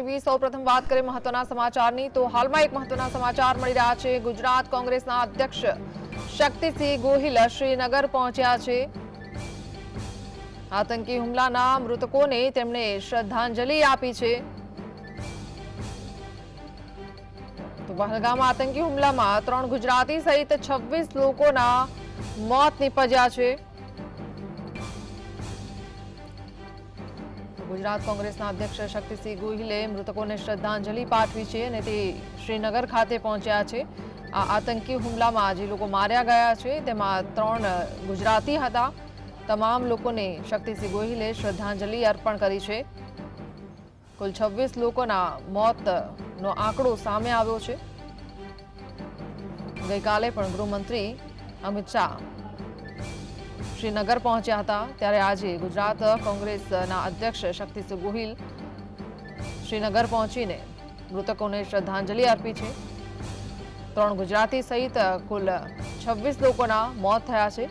સૌપ્રથમ વાત કરીએ મહત્વના સમાચારની, તો હાલમાં એક મહત્વના સમાચાર મળી રહ્યા છે. ગુજરાત કોંગ્રેસના અધ્યક્ષ શક્તિસિંહ ગોહિલ શ્રીનગર પહોંચ્યા છે. આતંકી હુમલાના મૃતકોને તેમણે શ્રદ્ધાંજલિ આપી છે. તો પહલગામ આતંકી હુમલામાં ત્રણ ગુજરાતી સહિત છવ્વીસ લોકોના મોત નીપજ્યા છે. ગુજરાત કોંગ્રેસના અધ્યક્ષ શક્તિસિંહ ગોહિલે મૃતકોને શ્રદ્ધાંજલિ પાઠવી છે અને તે શ્રીનગર ખાતે પહોંચ્યા છે. આ આતંકી હુમલામાં જે લોકો માર્યા ગયા છે. તેમાં ત્રણ ગુજરાતી હતા. તમામ લોકોને શક્તિસિંહ ગોહિલે શ્રદ્ધાંજલિ અર્પણ કરી છે. કુલ છવ્વીસ લોકોના મોતનો આંકડો સામે આવ્યો છે. ગઈકાલે પણ ગૃહમંત્રી અમિત શાહ શ્રીનગર પહોંચ્યા હતા ત્યારે આજે ગુજરાત કોંગ્રેસના અધ્યક્ષ શક્તિસિંહ ગોહિલ શ્રીનગર પહોંચીને મૃતકોને શ્રદ્ધાંજલિ આપી છે. ત્રણ ગુજરાતી સહિત કુલ છવ્વીસ લોકોના મોત થયા છે.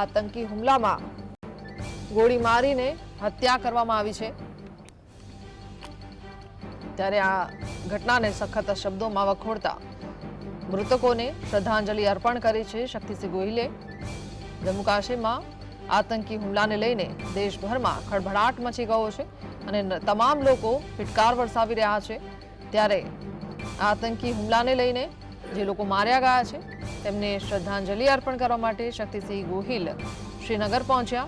આતંકી હુમલામાં ગોળી મારીને હત્યા કરવામાં આવી છે. ત્યારે આ ઘટનાને સખત શબ્દોમાં વખોડતા મૃતકોને શ્રદ્ધાંજલિ અર્પણ કરી છે શક્તિસિંહ ગોહિલે. જમ્મુ કાશ્મીરમાં આતંકી હુમલાને લઈને દેશભરમાં ખળભળાટ મચી ગયો છે અને તમામ લોકો ફિટકાર વરસાવી રહ્યા છે. ત્યારે આતંકી હુમલાને લઈને જે લોકો માર્યા ગયા છે, તેમને શ્રદ્ધાંજલિ અર્પણ કરવા માટે શક્તિસિંહ ગોહિલ શ્રીનગર પહોંચ્યા.